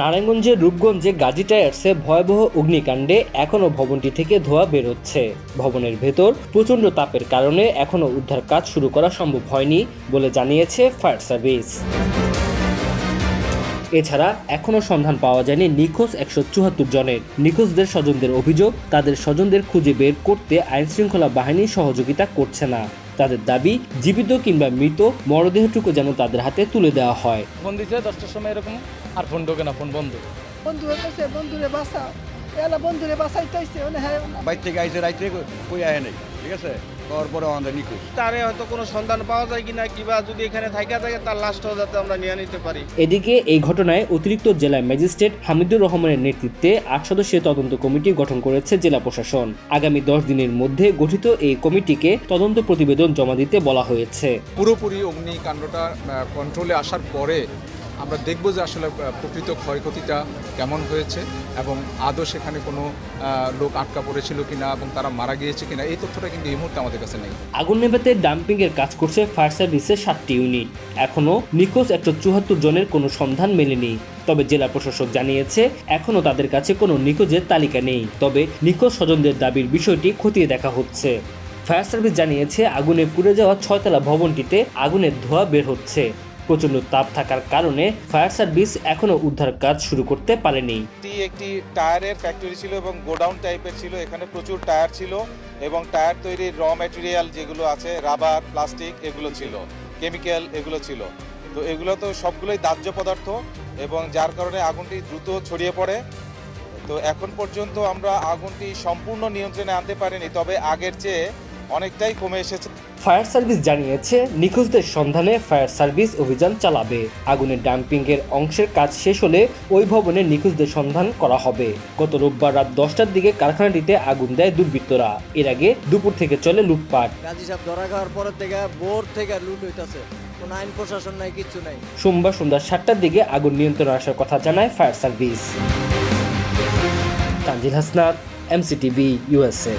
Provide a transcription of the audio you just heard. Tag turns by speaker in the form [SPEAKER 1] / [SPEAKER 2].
[SPEAKER 1] নারায়ণগঞ্জের রূপগঞ্জে গাজী টায়ার্সে ভয়াবহ অগ্নিকাণ্ডে এখনও ভবনটি থেকে ধোঁয়া বেরোচ্ছে ভবনের ভেতর প্রচণ্ড তাপের কারণে এখনও উদ্ধার কাজ শুরু করা সম্ভব হয়নি বলে জানিয়েছে ফায়ার সার্ভিস। এছাড়া এখনও সন্ধান পাওয়া যায়নি নিখোঁজ একশো চুয়াত্তর জনের। নিখোঁজদের স্বজনদের অভিযোগ, তাদের স্বজনদের খুঁজে বের করতে আইনশৃঙ্খলা বাহিনী সহযোগিতা করছে না। তাদের দাবি জীবিত কিংবা মৃত মরদেহটুকু যেন তাদের হাতে তুলে দেওয়া হয়।
[SPEAKER 2] ফোন দিছে দশটার সময় এরকম। আর ফোন ঢোকে না ফোন বন্ধ।
[SPEAKER 3] বন্ধু হয়েছে বন্ধুরে বাসা এলা বন্ধুরে বাসাইতেছে মানে হ্যাঁ
[SPEAKER 4] বাইর থেকে আইসে রাইতে কই আয় নাই? ঠিক আছে? তারপরে আমাদের নিখোঁজ।
[SPEAKER 5] তারে হয়তো কোনো সন্ধান পাওয়া যায় কিনা কিবা যদি এখানে থাকা থাকে তার লাশটাও যাতে আমরা নিয়ে নিতে পারি।
[SPEAKER 1] এদিকে এই ঘটনায় অতিরিক্ত জেলা ম্যাজিস্ট্রেট হামিদুর রহমানের নেতৃত্বে আট সদস্যের তদন্ত কমিটি গঠন করেছে জেলা প্রশাসন। আগামী দশ দিনের মধ্যে গঠিত এই কমিটিকে তদন্ত প্রতিবেদন জমা দিতে বলা হয়েছে।
[SPEAKER 6] পুরোপুরি অগ্নিকাণ্ডটা কন্ট্রোলে আসার পরে আমরা দেখব যে আসলে প্রকৃত ক্ষয়ক্ষতিটা কেমন হয়েছে এবং আদৌ সেখানে কোনো লোক আটকা পড়েছিল কিনা এবং তারা মারা গিয়েছে কিনা, এই তথ্যটা কিন্তু এই মুহূর্তে আমাদের কাছে নেই।
[SPEAKER 1] আগুন নেভাতে ডাম্পিংয়ের কাজ করছে ফায়ার সার্ভিসের সাতটি ইউনিট। এখনও নিখোঁজ একশো চুয়াত্তর জনের কোনো সন্ধান মেলেনি। তবে জেলা প্রশাসক জানিয়েছে, এখনও তাদের কাছে কোনো নিখোঁজের তালিকা নেই। তবে নিখোঁজ স্বজনদের দাবির বিষয়টি খতিয়ে দেখা হচ্ছে। ফায়ার সার্ভিস জানিয়েছে, আগুনে পুড়ে যাওয়া ছয়তলা ভবনটিতে আগুনের ধোঁয়া বের হচ্ছে। প্রচণ্ড তাপ থাকার কারণে ফায়ার সার্ভিস এখনও উদ্ধার কাজ শুরু করতে পারেনি।
[SPEAKER 5] একটি টায়ারের ফ্যাক্টরি ছিল এবং গোডাউন টাইপের ছিল। এখানে প্রচুর টায়ার ছিল এবং টায়ার তৈরির র ম্যাটেরিয়াল যেগুলো আছে রাবার প্লাস্টিক এগুলো ছিল কেমিক্যাল এগুলো ছিল। তো এগুলো তো সবগুলোই দাহ্য পদার্থ এবং যার কারণে আগুনটি দ্রুত ছড়িয়ে পড়ে। তো এখন পর্যন্ত আমরা আগুনটি সম্পূর্ণ নিয়ন্ত্রণে আনতে পারিনি, তবে আগের চেয়ে অনেকটাই কমে এসেছে।
[SPEAKER 1] ফায়ার সার্ভিস জানিয়েছে নিখোঁজদের সন্ধানে ফায়ার সার্ভিস অভিযান চালাবে। আগুনের ডাম্পিং এর অংশের কাজ শেষ হলে ওই ভবনে নিখোঁজদের সন্ধান করা হবে। গত রোববার রাত দশটার দিকে কারখানাটিতে আগুন দেয় দুর্বৃত্তরা। এর আগে দুপুর থেকে চলে লুটপাট।
[SPEAKER 7] গাজী সাহেব ধরা খাওয়ার পরের থেকে বোর থেকে লুট হইতাছে। কোনো আইন প্রশাসন নাই কিচ্ছু নাই।
[SPEAKER 1] সোমবার সন্ধ্যা সাতটার দিকে আগুন নিয়ন্ত্রণে আসার কথা জানায় fire service. Tanzil Hasnat MCTV USA